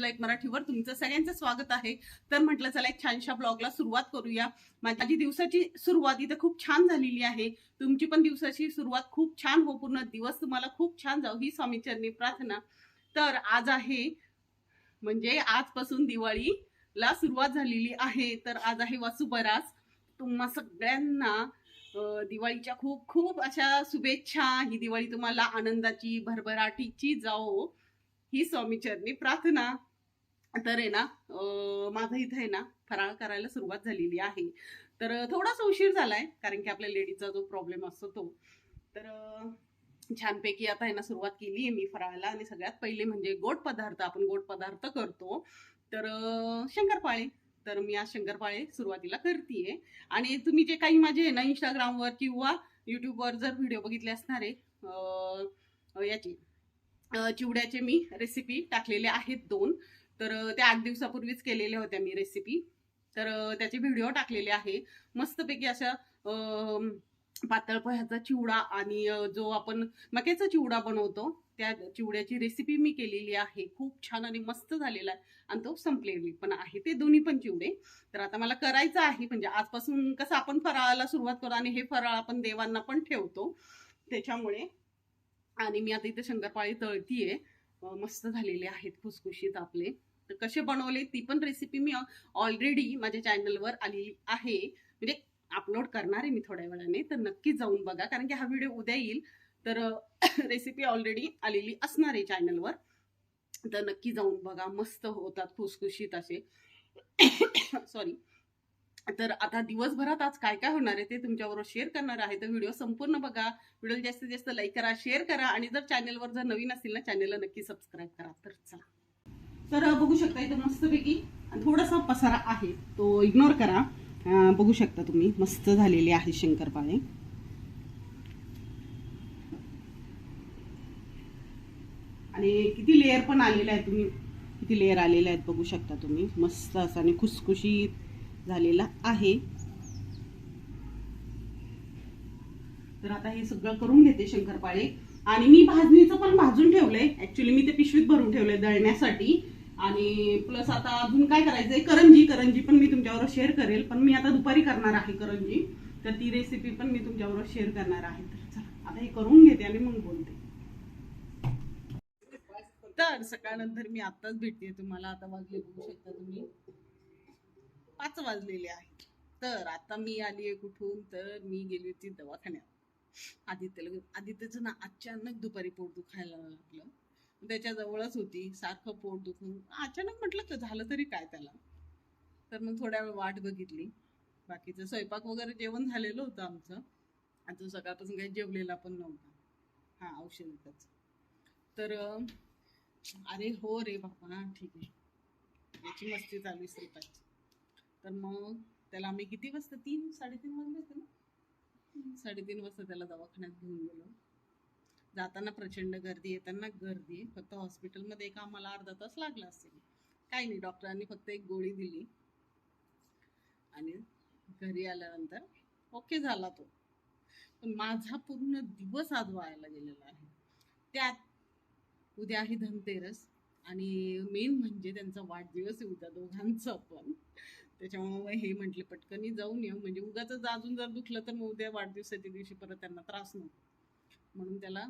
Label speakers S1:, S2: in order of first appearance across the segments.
S1: Life मराठीवर तुमचं सगळ्यांचं स्वागत आहे. तर म्हटलं चला एक छानशा ब्लॉगला सुरुवात करूया. माझी दिवसाची सुरुवात इथं खूप छान झालेली आहे. तुमची पण दिवसाची सुरुवात खूप छान हो पूर्ण दिवस तुम्हाला खूप छान जाऊ ही स्वामीचरणी प्रार्थना. तर आज आहे म्हणजे आजपासून दिवाळीला सुरुवात झालेली आहे. तर आज आहे वसुबरास. तुम्हा सगळ्यांना दिवाळीच्या खूप खूप अशा शुभेच्छा. ही दिवाळी तुम्हाला आनंदाची भरभराटीची जाओ ही स्वामीचरणी प्रार्थना. तर आहे ना माझं इथं आहे ना फराळ करायला सुरुवात झालेली आहे. तर थोडासा उशीर झालाय कारण की आपल्या लेडीचा जो प्रॉब्लेम असतो तो. तर छानपैकी आता आहे ना सुरुवात केली आहे मी फराळाला आणि सगळ्यात पहिले म्हणजे गोड पदार्थ आपण गोड पदार्थ करतो. तर शंकरपाळे. तर मी आज शंकरपाळे सुरुवातीला करतेय. आणि तुम्ही जे काही माझे आहे ना इंस्टाग्रामवर किंवा युट्यूबवर जर व्हिडिओ बघितले असणारे आहे याची चिवड्याचे मी रेसिपी टाकलेले आहेत दोन. तर त्या आठ दिवसापूर्वीच केलेल्या होत्या मी रेसिपी तर त्याचे व्हिडिओ टाकलेले आहे. मस्तपैकी अशा पातळ पोह्याचा चिवडा आणि जो आपण मक्याचा चिवडा बनवतो त्या चिवड्याची रेसिपी मी केलेली आहे. खूप छान आणि मस्त झालेला आहे आणि तो संपलेली पण आहे. ते दोन्ही पण चिवडे. तर आता मला करायचं आहे म्हणजे आजपासून कसं आपण फराळाला सुरुवात करू आणि हे फराळ आपण देवांना पण ठेवतो. त्याच्यामुळे आणि मी आता इथे शंकरपाळी तळतीये. मस्त झालेले आहेत खुसखुशीत आपले. तर कसे बनवले ती पण रेसिपी मी ऑलरेडी माझ्या चॅनलवर आलेली आहे. म्हणजे अपलोड करणार आहे मी थोड्या वेळाने. तर नक्की जाऊन बघा कारण की हा व्हिडिओ उद्या येईल. तर रेसिपी ऑलरेडी आलेली असणार आहे चॅनलवर तर नक्की जाऊन बघा मस्त होतात खुसखुशीत असे. सॉरी तर आता दिवसभरात आज काय काय होणार आहे ते तुमच्याबरोबर शेअर करणार आहे. तर व्हिडिओ संपूर्ण बघा. व्हिडिओ जास्तीत जास्त लाईक करा शेअर करा. आणि जर चॅनलवर जर नवीन असेल ना चॅनलला नक्की सबस्क्राईब करा. तर चला. तर बघू शकता इथं मस्तपैकी थोडासा पसारा आहे. तो इग्नोर करा. बघू शकता तुम्ही. मस्त झालेले आहे शंकरपाळे. आणि किती लेअर पण आलेले आहेत तुम्ही. किती लेअर आलेले आहेत बघू शकता तुम्ही. मस्त असं आणि खुसखुशीत झालेला आहे. तर आता हे सगळं करून घेते शंकरपाळे. आणि मी भाजणीचं पण भाजून ठेवलंय. ऍक्च्युली मी ते पिशवीत भरून ठेवलंय दळण्यासाठी. आणि प्लस आता अजून काय करायचंय? करंजी करंजी पण मी तुमच्याबरोबर शेअर करेल. पण मी आता दुपारी करणार आहे करंजी. तर ती रेसिपी पण मी तुमच्याबरोबर शेअर करणार आहे. तर चला आता हे करून घेते आणि मग बोलते. तर सकाळनंतर मी आताच भेटते तुम्हाला. आता वाजले बघू शकता तुम्ही. पाच वाजलेले आहे तर आता मी आली आहे कुठून? तर मी गेली होती दवाखान्यात. आदित्यला आदित्यचं ना अचानक दुपारी पोट दुखायला लागलं. त्याच्याजवळच होती सारखं पोट दुखून अचानक म्हटलं तर झालं तरी काय त्याला? तर मग थोड्या वेळ वाट बघितली. बाकीचं स्वयंपाक वगैरे जेवण झालेलं होतं आमचं. आणि तो सकाळपासून काही जेवलेला पण नव्हता. हां औषधच तर अरे हो रे बाबा ठीक आहे. याची मस्ती चालू आहे श्रीपाची तर मग त्याला आम्ही किती वाजता तीन साडेतीन वाजले होते ना? साडेतीन वाजता त्याला दवाखान्यात घेऊन गेलो. जाताना प्रचंड गर्दी येताना गर्दी फक्त हॉस्पिटलमध्ये एक आम्हाला अर्धा तास लागला असेल. काही नाही डॉक्टरांनी फक्त एक गोळी दिली. आणि घरी आल्यानंतर ओके झाला तो. पण माझा पूर्ण दिवस आज व्हायला गेलेला आहे. त्यात उद्या आहे धनतेरस आणि मेन म्हणजे त्यांचा वाढदिवस आहे उद्या दोघांचं पण. त्याच्यामुळे हे म्हटले पटकनी जाऊन येऊ. म्हणजे उगाच अजून जर दुखलं तर मग उद्या वाढदिवसाच्या दिवशी परत त्यांना त्रास नको. म्हणून त्याला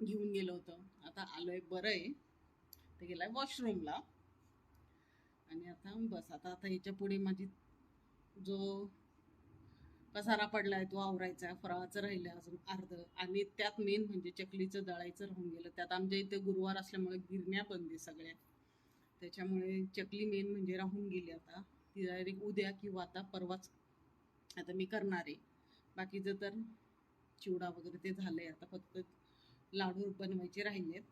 S1: घेऊन गेलो होतं. आता आलोय बरं आहे. ते गेलाय वॉशरूमला आणि आता बस आता आता ह्याच्या पुढे माझी जो पसारा पडलाय तो आवरायचा फराळाचं राहिलं अजून अर्ध. आणि त्यात मेन म्हणजे चकलीचं दळायचं राहून गेलं. त्यात आमच्या इथे गुरुवार असल्यामुळे गिरण्या बंद आहे सगळ्या. त्याच्यामुळे चकली मेन म्हणजे राहून गेली आता. ती डायरेक्ट उद्या किंवा आता परवाच आता मी करणार आहे. बाकीचं तर चिवडा वगैरे ते झालंय. आता फक्त लाडू बनवायचे राहिलेत.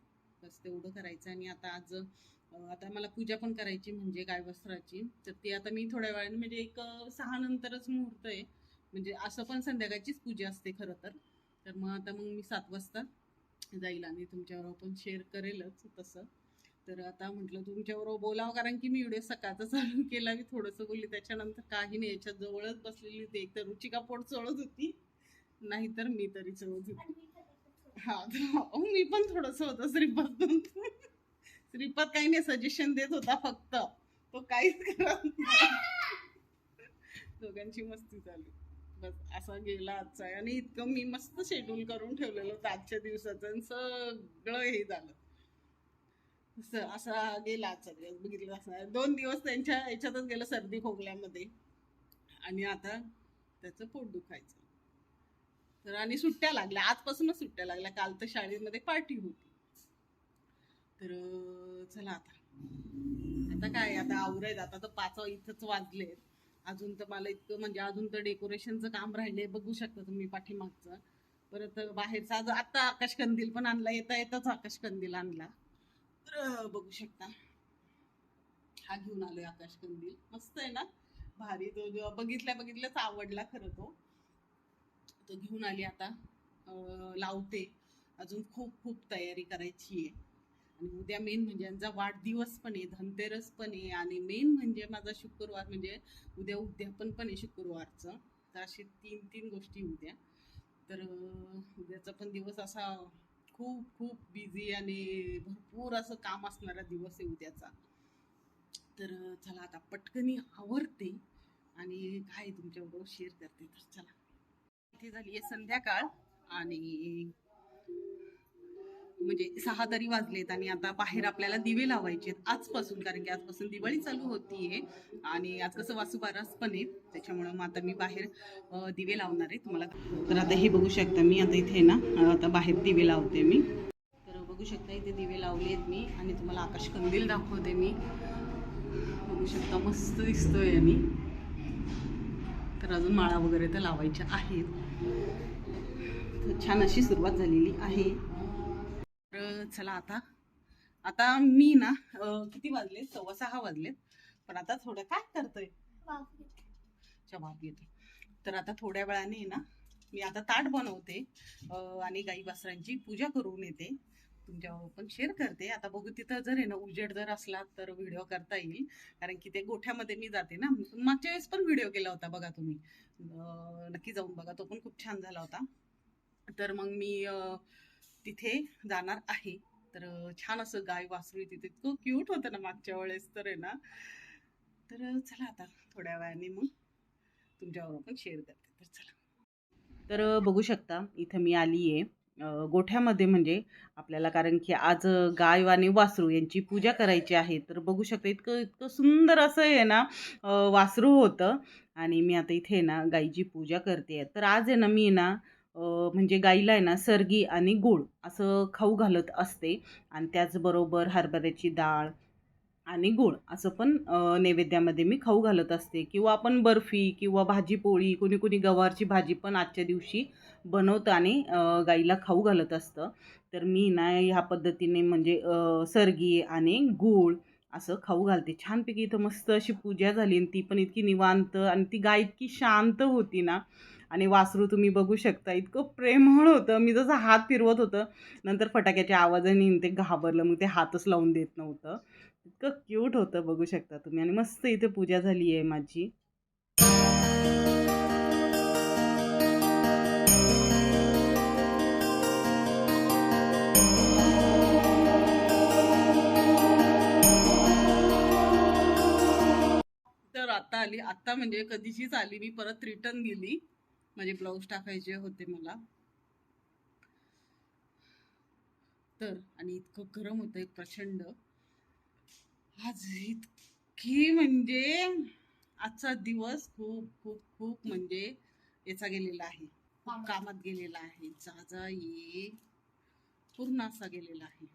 S1: बस तेवढं करायचं आणि आता आज आता मला पूजा पण करायची म्हणजे गाय वस्त्राची. तर ती आता मी थोड्या वेळाने म्हणजे एक सहा नंतरच मुहूर्त आहे. म्हणजे असं पण संध्याकाळचीच पूजा असते खरं तर. तर मग आता मग मी सात वाजता जाईल आणि तुमच्याबरोबर पण शेअर करेलच तसं. तर आता म्हटलं तुमच्याबरोबर बोलावं कारण की मी व्हिडिओ सकाळचा चालू केला. मी थोडंसं बोलली त्याच्यानंतर काही नाही. याच्या जवळच बसलेली होती एक तर रुचिका पोट चळत होती. नाहीतर मी तरी होती. हा मी पण थोडस होतं श्रीपासून श्रीपद काही नाही सजेशन देत होता फक्त. तो काहीच करत दोघांची मस्ती चालू. बस असा गेला आजचा. आणि इतकं मी मस्त शेड्यूल करून ठेवलेलं होतं आजच्या दिवसाचं आणि सगळं हे झालं. असं असा गेला आजचा दिवस. बघितलं असं दोन दिवस त्यांच्या याच्यातच गेलं सर्दी खोकल्यामध्ये. आणि आता त्याचं पोट दुखायचं. तर आणि सुट्ट्या लागल्या. आजपासूनच सुट्ट्या लागल्या. काल तर शाळेमध्ये पार्टी होती. तर चला आता. आता काय आता आवरायचं आता तर पाच इथंच वाजलेत अजून तर मला इतकं म्हणजे अजून तर डेकोरेशनचं काम राहिले बघू शकता तुम्ही पाठीमागचं. परत बाहेरचा आज आता आकाश कंदील पण आणला. येता येताच आकाश कंदील आणला. तर बघू शकता. हा घेऊन आलोय आकाश कंदील मस्त आहे ना? भारी तो बघितल्या बघितल्याच आवडला खरं तो. तो घेऊन आली आता. लावते. अजून खूप खूप तयारी करायची आहे. आणि उद्या मेन म्हणजे यांचा वाढदिवस पण आहे धनतेरस पण आहे. आणि मेन म्हणजे माझा शुक्रवार म्हणजे उद्या उद्यापन पण आहे शुक्रवारचं. तर असे तीन तीन गोष्टी उद्या. तर उद्याचा पण दिवस असा खूप खूप बिझी आणि भरपूर असं काम असणारा दिवस आहे उद्याचा. तर चला आता पटकनी आवरते. आणि काय तुमच्याबरोबर शेअर करते तर चला. इथे झाली आहे संध्याकाळ आणि म्हणजे सहा तरी वाजलेत आणि आता बाहेर आपल्याला दिवे लावायचे आहेत आजपासून कारण की आजपासून दिवाळी चालू होतीये आणि आज कसं वासुबारस पण आहे त्याच्यामुळं मग आता मी बाहेर दिवे लावणार आहे तुम्हाला. तर आता हे बघू शकता मी आता इथे ना आता बाहेर दिवे लावते मी. तर बघू शकता इथे दिवे लावले आहेत मी आणि तुम्हाला आकाश कंदील दाखवते मी. बघू शकता मस्त दिसतोय मी. तर अजून माळा वगैरे तर लावायच्या आहेत. छान अशी सुरुवात झालेली आहे. तर चला आता आता मी ना किती वाजले सव्वा सहा वाजलेत. पण आता थोडं काय करतोय? बाप येतो तर आता थोड्या वेळाने ना मी आता ताट बनवते. आणि गाई वासरांची पूजा करून येते. तुमच्यावर पण शेअर करते. आता बघू तिथं जर आहे ना उजेड जर असला तर व्हिडिओ करता येईल. कारण की ते गोठ्यामध्ये मी जाते ना. मागच्या वेळेस पण व्हिडिओ केला होता बघा तुम्ही. नक्की जाऊन बघा. तो पण खूप छान झाला होता. तर मग मी तिथे जाणार आहे. तर छान असं गाय वासरू आहे तिथे. इतकं क्यूट होतं ना मागच्या वेळेस तर आहे ना. तर चला आता थोड्या वेळाने मग तुमच्यावर पण शेअर करते. तर चला. तर बघू शकता इथं मी आली आहे गोठ्यामध्ये म्हणजे आपल्याला कारण की आज गाय आणि वासरू यांची पूजा करायची आहे. तर बघू शकता इतकं इतकं सुंदर असं आहे ना वासरू होतं. आणि मी आता इथे ना गाईची पूजा करते तर आज आहे ना मी ना म्हणजे गाईला आहे ना सरगी आणि गूळ असं खाऊ घालत असते. आणि त्याचबरोबर हरभऱ्याची डाळ आणि गूळ असं पण नैवेद्यामध्ये मी खाऊ घालत असते. किंवा आपण बर्फी किंवा भाजी पोळी कोणी कोणी गवारची भाजी पण आजच्या दिवशी बनवतं आणि गाईला खाऊ घालत असतं. तर मी ना ह्या पद्धतीने म्हणजे सरगी आणि गूळ असं खाऊ घालते. छानपैकी इथं मस्त अशी पूजा झाली आणि ती पण इतकी निवांत आणि ती गाय इतकी शांत होती ना. आणि वासरू तुम्ही बघू शकता इतकं प्रेमळ होतं. मी जसं हात फिरवत होतं नंतर फटाक्याच्या आवाजाने ते घाबरलं मग ते हातच लावून देत नव्हतं. इतकं क्यूट होतं बघू शकता तुम्ही. आणि मस्त इथे पूजा झाली आहे माझी. तर आता आली आता म्हणजे कधीचीच आली मी परत रिटर्न गेली. माझे ब्लाऊज टाकायचे होते मला. तर आणि इतकं गरम होतं प्रचंड. आज इतकी म्हणजे आजचा दिवस खूप खूप खूप म्हणजे याचा गेलेला आहे. खूप कामात गेलेला आहे. जा जा ये पूर्ण असा गेलेला आहे.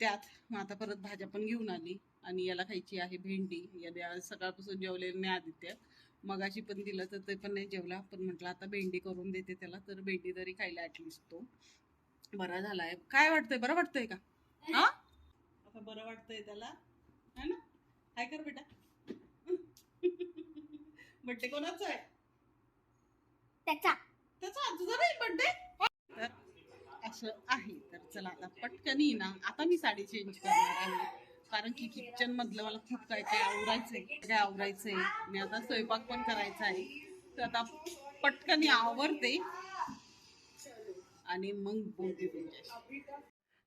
S1: त्यात मग आता परत भाज्या पण घेऊन आली आणि याला खायची आहे भेंडी. याने सकाळपासून जेवलेलं नाही आदित्य. मगाशी पण दिलं तर ते पण नाही जेवला. पण म्हटलं आता भेंडी करून देते त्याला तर भेंडी तरी खायला ऍटलिस्ट तो. बरा झालाय. काय वाटतंय? बरं वाटतंय का? बरं वाटतंय त्याला. है ना? काय कर बेटा. बड्डे कोणाचा आहे?
S2: त्याचा.
S1: त्याचा तुझा नाही बड्डे असं आहे. तर चला आता पटकनी ना. आता मी साडी चेंज करणार आहे. कारण की किचन मधलं मला खूप काय काय आवरायचंय काय आवरायचंय. आणि आता स्वयंपाक पण करायचा आहे. तर आता पटकनी आवरते. आणि मग बोलते तुमच्याशी.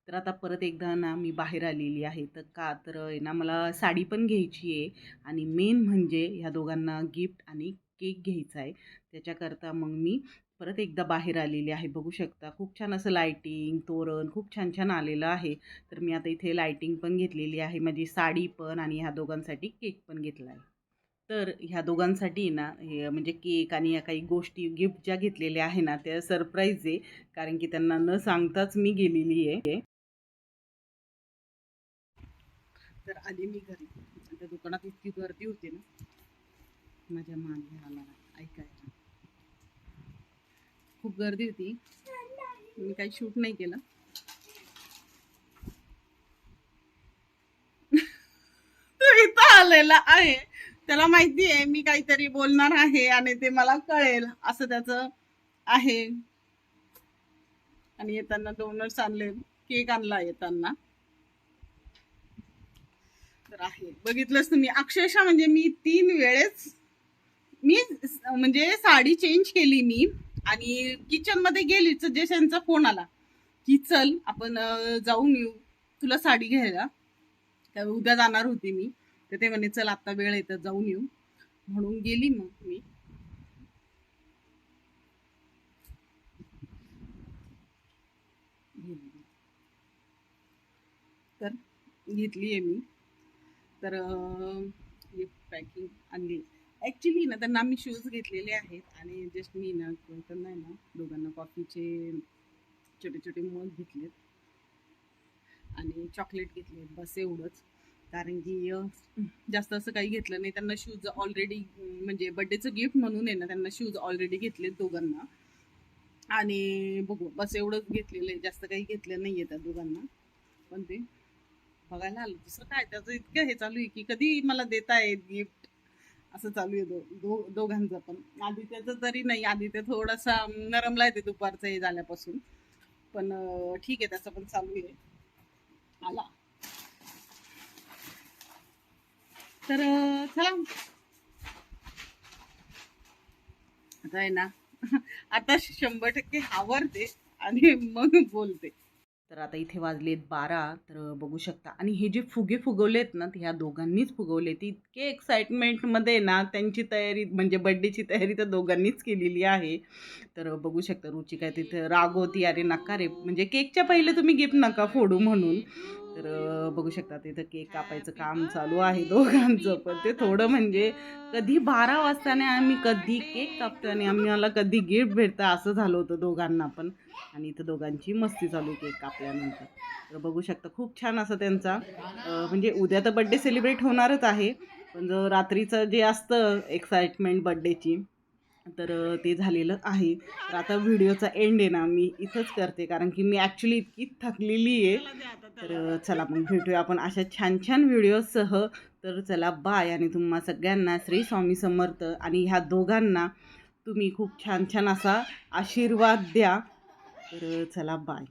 S1: तर आता परत एकदा ना मी बाहेर आलेली आहे. तर का तर आहे ना मला साडी पण घ्यायची आहे आणि मेन म्हणजे ह्या दोघांना गिफ्ट आणि केक घ्यायचा आहे. त्याच्याकरता मग मी परत एकदा बाहेर आलेली आहे. बघू शकता खूप छान असं लायटिंग तोरण खूप छान छान आलेलं आहे. तर मी आता इथे लायटिंग पण घेतलेली आहे. माझी साडी पण आणि ह्या दोघांसाठी केक पण घेतला आहे. तर ह्या दोघांसाठी ना हे म्हणजे केक आणि या काही गोष्टी गिफ्ट ज्या घेतलेल्या आहे ना त्या सरप्राईज आहे. कारण की त्यांना न सांगताच मी गेलेली आहे. तर आले मी घरी. त्या दुकानात इतकी गर्दी होती ना. माझ्या मागे आला. ऐकायला खूप गर्दी होती. मी काही शूट नाही केलं. इथं आलेला आहे. त्याला माहिती आहे मी काहीतरी बोलणार आहे आणि ते मला कळेल असं त्याचं आहे. आणि येताना डोनट्स आणले केक आणला येताना. तर आहे. बघितलंच तुम्ही अक्षरशः म्हणजे मी तीन वेळेस मी म्हणजे साडी चेंज केली मी आणि किचनमध्ये गेली सजेशनचा फोन आला की चल आपण जाऊन येऊ. तुला साडी घ्यायला. तर उद्या जाणार होती मी. तर ते म्हणे चल आता वेळ येतात जाऊन येऊ. म्हणून गेली मग मी. तर घेतली आहे मी. तर पॅकिंग आणली. ॲक्च्युली ना त्यांना आम्ही शूज घेतलेले आहेत आणि जस्ट मी ना त्यांना ना दोघांना कॉफीचे छोटे छोटे मग घेतलेत. आणि चॉकलेट घेतले बस एवढंच. कारण की जास्त असं काही घेतलं नाही. त्यांना शूज ऑलरेडी म्हणजे बड्डेचं गिफ्ट म्हणून आहे ना त्यांना शूज ऑलरेडी घेतलेत दोघांना. आणि बघू बस एवढंच घेतलेलं आहे. जास्त काही घेतलं नाही आहे त्या दोघांना. पण ते बघायला आलो. दुसरं काय? त्याचं इतकं हे चालू आहे की कधी मला देता येत गिफ्ट असं चालू आहे दो दो दोघांचं पण. आदित्याचं तरी नाही. आदित्य थोडासा नरमला येते दुपारचं हे झाल्यापासून. पण ठीक आहे त्याचं पण चालू आहे. आला. तर चला. आता आहे ना आता शंभर टक्के आवरते आणि मग बोलते. तर आता इथे वाजलेत बारा तर बघू शकता. आणि हे जे फुगे फुगवलेत ना ते ह्या दोघांनीच फुगवलेत इतके एक्साइटमेंटमध्ये ना त्यांची तयारी म्हणजे बड्डेची तयारी तर दोघांनीच केलेली आहे. तर बघू शकता रुचिका तिथं तिथे रागवती अरे नका रे. म्हणजे केकच्या पहिले तुम्ही गिफ्ट नका फोडू म्हणून. तर बघू शकता तिथं केक कापायचं काम चालू आहे दोघांचं पण ते थोडं म्हणजे कधी बारा वाजताने आम्ही कधी केक कापतो आणि आम्हाला कधी गिफ्ट भेटतं असं झालं होतं दोघांना पण. आणि इथं दोघांची मस्ती चालू केक कापल्यानंतर. तर बघू शकता खूप छान असं त्यांचा म्हणजे उद्या तर बड्डे सेलिब्रेट होणारच आहे. पण जो रात्रीचं जे असतं एक्साइटमेंट बड्डेची तर ते झालेलं आहे. तर आता व्हिडिओचा एंड आहे ना मी इथंच करते. कारण की मी ॲक्च्युली इतकी थकलेली आहे. तर चला मग भेटूया आपण अशा छान छान व्हिडिओसह. तर चला बाय आणि तुम्हा सगळ्यांना श्री स्वामी समर्थ. आणि ह्या दोघांना तुम्ही खूप छान छान असा आशीर्वाद द्या. तर चला बाय